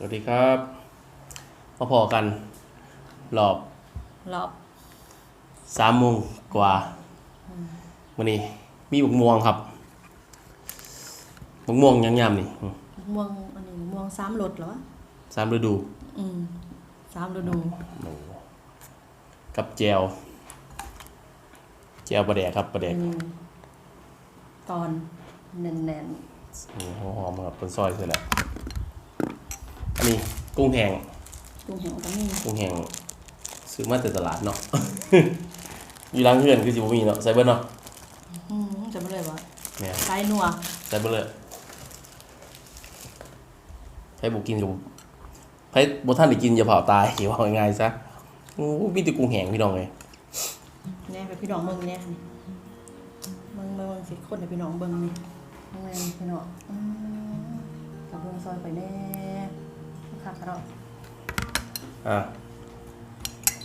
สวัสดีครับมาพอกันรอบรอบสามโมงกว่าวันนี้ มีบุกม่วงครับบุกม่วงยังยามนี่อืมม่วงอันนี้ม่วงสามรสเหรอวะสามฤดูอืมสามฤดูโอ้กับแจวแจวปลาแดกครับปลาแดกอืมตอนแน่นโอ้โหหอมครับเป็นซอยเสร็จแล้วอั นนี้กุ้งแห้งๆกุ้งแห้งก็มีกุ้งแห้งซื้อมาแต่ตลาดเนาะอยู่ร้านเพื่อนคือสิบมีเนาะใส่เบิ้ลเนาะอืมจะไม่เลยว่าเนี่ยไก่นัวใส่เบิ้ลเลยให้บุกินกับให้บุท่านได้กินอย่าเผาตายว่าง่ายๆซะโอ้มีแต่กุ้งแห้งพี่น้องเลยแน่ไปพี่น้องเบิ่งแน่นี่เบิ่งเบิ่งเบิ่งสิคนให้พี่น้องเบิ่งนี่เบิ่งแน่พี่น้องอืมกับเบิ่งซอยไปแน่ คักๆเนาะอะ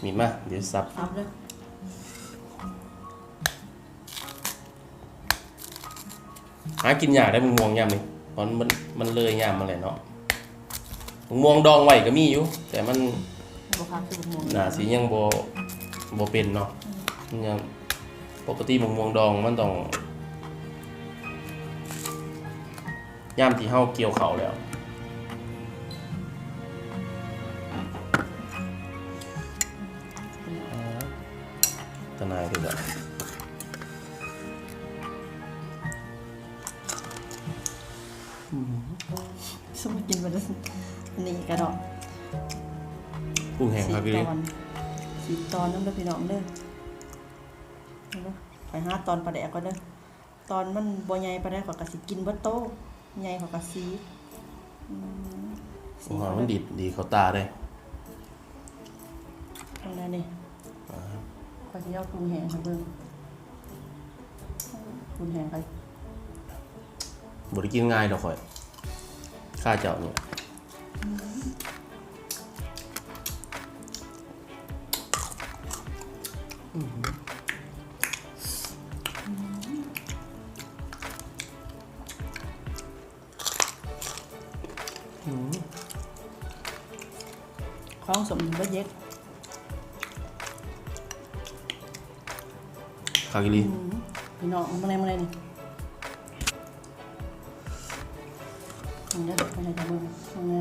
มีดมา เดี๋ยวซับ ซับเลยหากินยากได้มึงม่วงยามนี่ตอนมันมันเลยยามมาเลยเนาะมึงม่วงดองไว้ก็มีอยู่ แต่มันบ่คักคือม่วงน่าสิยังบ่บ่เป็นเนาะมันยังปกติมึงม่วงดองมันต้องยามที่เฮาเกี่ยวเขาวแล้ว นายคือแบบสมมุติกินไปแล้วอันนี้กระดอกกุ้งแห้งสีครับพี่ตลิอนสีตอนน้ำเด้อพี่น้องเด้อเอาเด้อไปหาตอนปลาแดกก่อนเด้อตอนมันบ่ใหญ่ปลาแดกขอยก็สิกินเบิดโตใหญ่ขอยก็สีอืมโอ้โหมันดีดดีเขาตาเลยตรงนั้นนี่ ขอยสิเอาปรุงแห้งให้เบิ่งปรุงแห้งไปบริกินง่ายดอกข่อย ข้าเจ้าเนี่ยของสมบ่เย็ด คากิลีพี่น้องมาเลยมาเลยนี่อันนี้เด้อไปไหนกันเบิ่งยังไง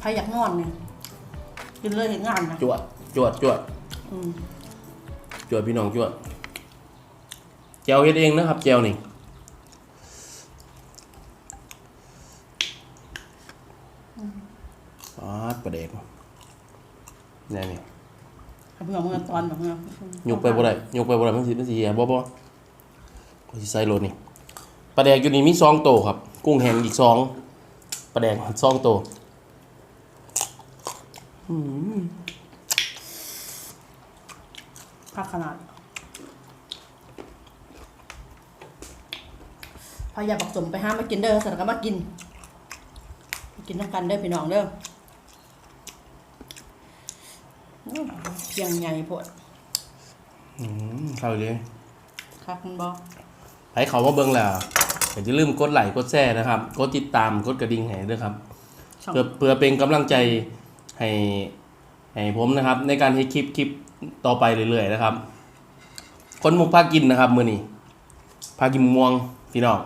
ใครอยากนอนเนี่ย กินเลยเห็นงานนะจวด จวด จวด อืมจวดพี่น้องจวดแจวเฮ็ดเองนะครับแจวนี่ปาดประเด็กนี่นี่เอาเพื่อนเมื่อตอนแบบเนี้ยยกไปบ่ได้ยกไปบ่ได้มันสิมันสิเหี่ยบ่บ่ก็สิใส่โลนี่ปลาแดกอยู่นี่มีสองโตวครับ กุ้งแห้งอีกสองปลาแดกสองโต วพักขนาดพายาปักสมไปห้ามมากินเด้อเสร็จก็มากินมากินน้ำกันเด้อพี่น้องเด้อเพียงใหญ่พดอืมเข้าเลยครับคุณบอกให้เขามาเบิ่งแล้วอย่าลืมกดไลค์กดแชร์นะครับ กดติดตามกดกระดิ่งให้ด้วยครับ เพื่อเพื่อเป็นกำลังใจ ให้ให้ผมนะครับ ในการให้คลิปคลิปต่อไปเรื่อยๆนะครับ คนมุกพากินนะครับ มือนี้พากินม่วงพี่น้อง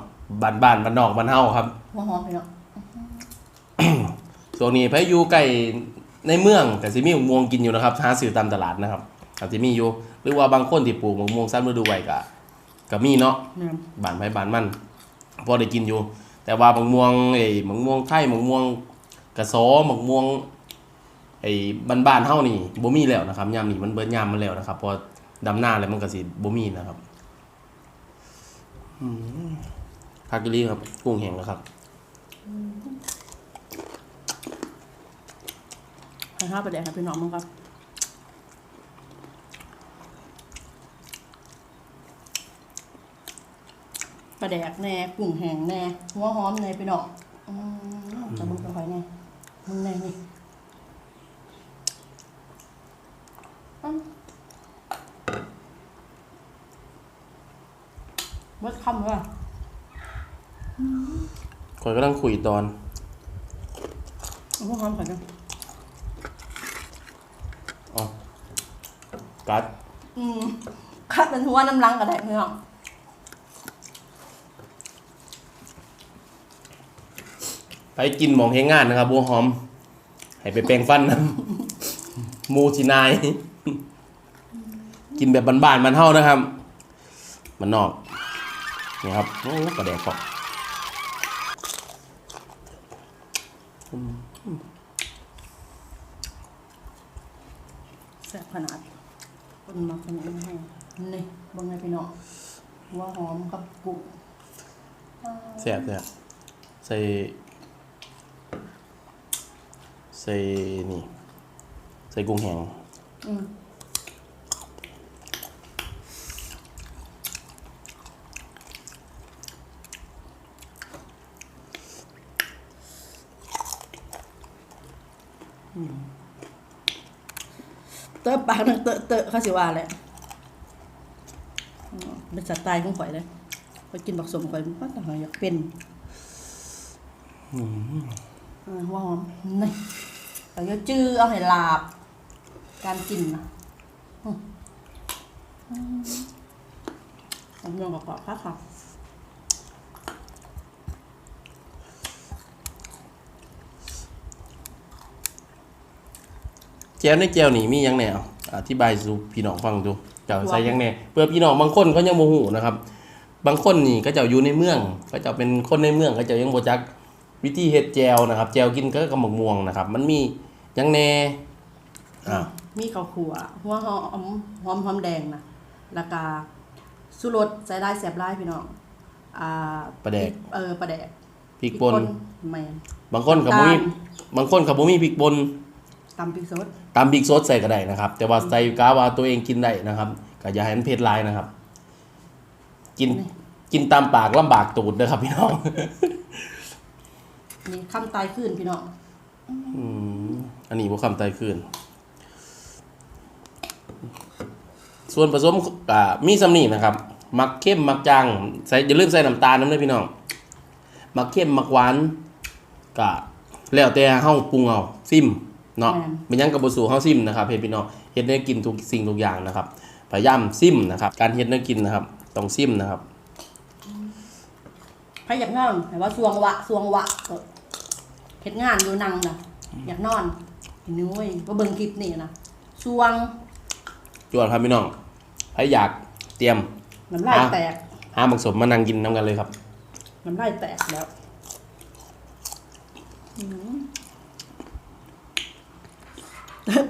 บ้านบ้านบ้านนอกบ้านเฮาครับหัวหอมพี่น้องช่วงนี้พาอยู่ใกล้ในเมืองแต่สิมีมะม่วงกินอยู่นะครับหาซื้อตามตลาดนะครับอาจจะมีอยู่หรือว่าบางคนที่ปลูกมะม่วงซ้ำฤดูไว้ก็ก็มีเนาะเนี่ยบ้านไผบ้านมันพอได้กินอยู่ แต่ว่ามะม่วงไอ้มะม่วงไทยมะม่วงกระโสมะม่วง ไอ้บ้านๆเฮานี่บ่มีแล้วนะครับยามนี้มันเบิดยามมันแล้วนะครับพอดำหน้าแล้วมันก็สิบ่มีนะครับอืมคากิรีครับ กุ้งแห้งนะครับให้ห้าไปแดกให้พี่น้องมั้งครับปลาแดกแน่กุ้งแห้งแน่หัวหอมแน่พี่น้องอืมจะมึงจะคอยแน่มึงแน่นี่อืมวัดคำว่า คอยก็ต้องคุยตอนหัวหอมก่อนนะอ๋อกัดอืมคัดเป็นหัวน้ำลังก็ได้พี่น้องไปกินหมองเฮงงานนะครับบัวหอม ให้ไปแปรงฟันนะหมูทีนาย กินแบบบ้านๆมันเท่านะครับ มันนอก นี่ครับ โอ้กระแดกเกาะ แซ่บ ขนาดคนมาคนนี้ให้นี่เบังไงพี่น้องหัวหอมกับกุ้งแซ่บแซ่บใส่ใส่นี่ ใส่กุ้งแห้งอืม เตอะปากนึงเตอะเตอะเขาสิว่าแหละเป็นสไตล์ของข่อยเลยไปกินบักสมข่อยมันก็ต่างอยากเป็นหัวหอมนี่แต่ยจื้อเอาให้ลาบ การกินนะอืมอืมผมยองกรอบค่ะค่ะ แจ วในแจวนี่มีหยังแหน่เอาอธิบายสู่พี่น้องฟังดูเจ้าใส่หยังแหน่เพื่อพี่น้องบางคนเขายังโมโหนะครับ บางคนนี่ก็เจ้าอยู่ในเมืองก็เจ้าเป็นคนในเมืองก็เจ้ายังบ่จักวิธีเฮ็ดแจวนะครับ แจวกินก็กับหมกม่วงนะครับ มันมีหยังแหน่อ่ามีข้าวขัวหัวหอมหอมหอมแดงนะแล้วก็สุรสใส่ได้แสบได้พี่น้องอ่าปลาแดกเออปลาแดกพริกป่นแมนบางคนกับบ่มีบางคนกับบ่มีพริกป่น ตำพริกสดตามพริกสดใส่ก็ได้นะครับ แต่ว่าใส่กาว่าตัวเองกินได้นะครับก็อย่าให้มันเผ็ดหลายนะครับ กินกินตามปากลำบากตูดเด้อครับ พี่น้องนี่ข้ามตายขึ้นพี่น้องอืมอันนี้บ่คำไตขึ้น ส่วนผสมก็มีสำนีนะครับ มักเข้มมักจางใส่อย่าลืมใส่น้ำตาลน้ำด้วยพี่น้อง มักเข้มมักหวานก็แล้วแต่เฮาปรุงเอาซิม เนาะเป็นหยังกับบ่สู่เฮาซิมนะครับเฮ็ดพี่น้องเฮ็ดให้กินทุกสิ่งทุกอย่างนะครับพยายามซิมนะครับ การเฮ็ดให้กินนะครับต้องซิมนะครับใครอยากนอนแต่ว่าสวงวะสวงวะก็เฮ็ดงานอยู่นั่งนะอยากนอนเห็นนุ้ยว่าเบิ่งคลิปนี่นะสวงจวนครับพี่น้องใครอยากเตรียมน้ำลายแตกหาหมักสมมานั่งกินน้ำกันเลยครับน้ำลายแตกแล้วอืมเตอะ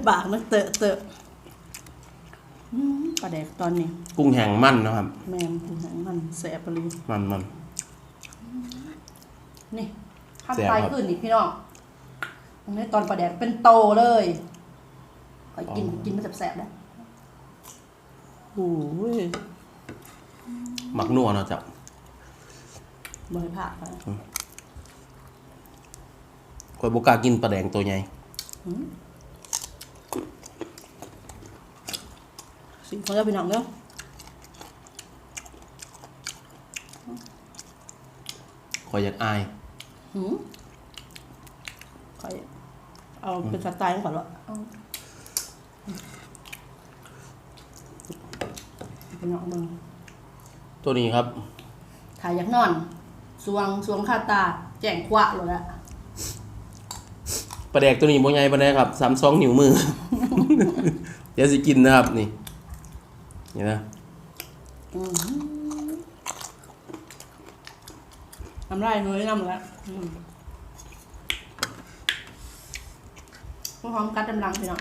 ปากมันเตอะเตอะอืมปลาแดกตอนนี้กุ้งแห้งมันนะครับ แมนถึงหางมันแสบไปเลยมันมัน นี่ข้ามแสบไปครับขึ้นอีกพี่น้องอันนี้ตอนปลาแดกเป็นโตเลยคอยกินกินมันแสบๆนะโอ้ยหมักนัวเนาะจับบริภาคไปคอยบกล้ากินปลาแดงตัวใหญ่ สิเขาจะพี่น้องเนาะคอยอยากอายหืมคอยเอาเป็นสไตล์ก่อนวะเอาพี่น้องมึงตัวนี้ครับ ถ่ายอยากนอนสวงสวงคาตา แจ้งคว้าเลยละปลาแดกตัวนี้โมใหญ่ปลาแดกครับสามสองนิ้วมือ เดี๋ยวสิกินนะครับนี่ นี่นะอืมน้ำลายน้อยน้ำละอืมหัวหอมกัดดำลังพี่น้อง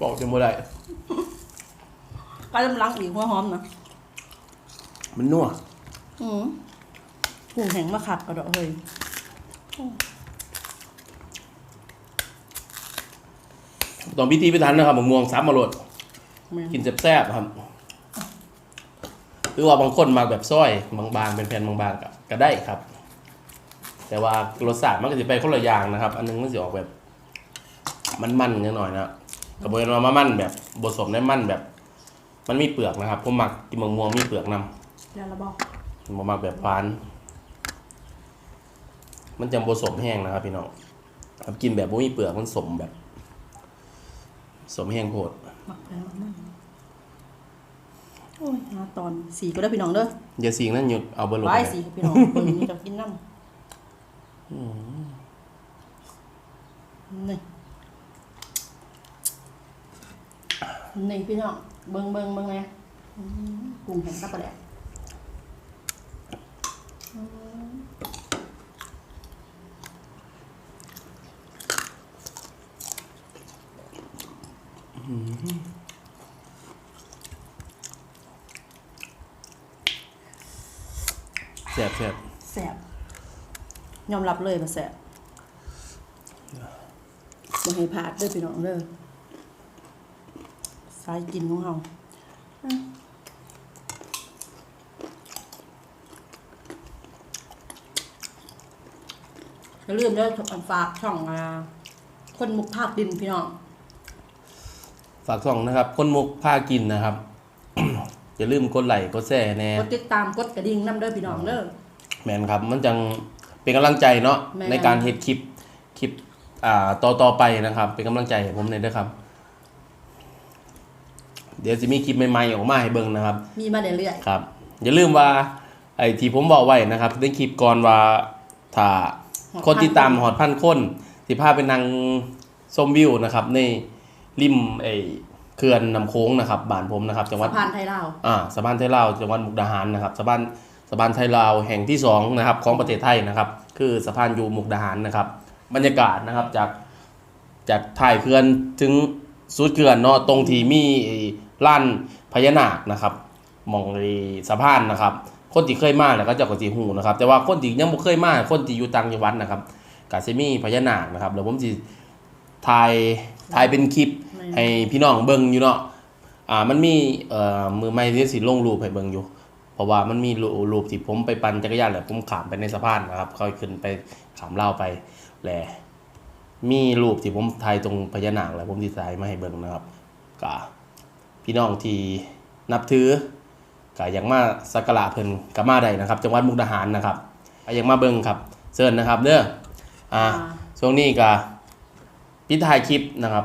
บอกจะโมได้กัดดำลังอีกหัวหอมนะมันนัวอืมกุ้งแห้งมาขัดกระดอกเฮ้ยตอนพิธีพิธันนะครับหมกม่วงสามมาโหลดแม่นกินแซ่บๆครับ หรือว่าบางคนมาแบบซอยบางๆเป็นแผ่นบางๆก็ก็ได้ครับ แต่ว่ารสชาติมันก็จะไปคนละอย่างนะครับ อันนึงมันจะออกแบบ มันๆนิดหน่อยนะกระบวนการมามันแบบบดสมได้มันแบบ มันมีเปลือกนะครับผมมักกินมะม่วงมีเปลือกนำแล้วเราบอกผมมักแบบหวาน มันจะบดสมแห้งนะครับ พี่น้องครับกินแบบบ่มีเปลือกมันสมแบบ สมแห้งโพดหมักแล้วมัน โอ้ยหาตอนสีก็ได้พี่น้องเด้ออย่าสิงนั่นหยุดเอาเบอร์ลงไว้ไปสีพี่น้องเบิ่งนี่จะกินน้ำนี่นี่พี่น้องเบิ่งเบิ่งเบิ่งไงอืมกุ้งแห้งกับปลาแดกอืม แซ่บแซ่บแสบยอมรับเลยว่าแสบบ่ให้พลาดเด้อพี่น้องเด้อสายกินของเฮาอะอย่าลืมเด้อฝากช่องอ่าคนมุกภาคดินพี่น้อง ฝากส่องนะครับ คนมุกผ้ากินนะครับ อย่าลืมกดไลค์กดแชร์แน่กดติดตามกดกระดิ่งนำเด้อพี่น้องเด้อแมนครับ มันจังเป็นกำลังใจเนาะแม่นในการเฮ็ดคลิปคลิปอ่าต่อต่อไปนะครับ เป็นกำลังใจให้ผมเลยด้วยครับ เดี๋ยวจะมีคลิปใหม่ๆออกมาให้เบิ่งนะครับ มีมาเรื่อยครับ อย่าลืมว่าไอ้ที่ผมบอกไว้นะครับในคลิปก่อนว่าถ้าคนติดตามหอดพันคนสิพาไปนั่งชมวิวนะครับ ในริมไอ้ เขื่อนน้ำโค้งนะครับบ้านผมนะครับจังหวัดสะพานไทยลาวอ่าสะพานไทยลาวจังหวัดมุกดาหารนะครับสะพานสะพานไทยลาวแห่งที่สองนะครับของประเทศไทยนะครับ คือสะพานยูมุกดาหารนะครับ บรรยากาศนะครับจากจากถ่ายเขื่อนถึงสุดเขื่อนเนาะตรงที่มีไอ้ล้านพญานาคนะครับมองไอ้สะพานนะครับ คนที่เคยมาแล้วก็เจะก็สิหูนะครับ แต่ว่าคนที่ยังบ่เคยมาคนที่อยู่ต่างจังหวัดนะครับก็สิมีพญานาคนะครับแล้วผมสิถ่ายถ่ายเป็นคลิป ให้พี่น้องเบิ่งอยู่เนาะอ่ามันมีเอ่อมือไม้ที่สิลงรูปให้เบิ่งอยู่ เพราะว่ามันมีรูรูปที่ผมไปปั่นจักรยานแล้วผมขามไปในสะพานนะครับค่อยขึ้นไปขามเล่าวไปแหละมีรูปที่ผมถ่ายตรงพญานาคแล้วผมสิถ่ายมาให้เบิ่งนะครับก็พี่น้องที่นับถือก็อยากมาสักการะเพิ่นก็มาได้นะครับ จังหวัดมุกดาหารนะครับก็อยากมาเบิ่งครับเชิญนะครับเด้ออ่าช่วงนี้ก็ปิดท้ายคลิปนะครับ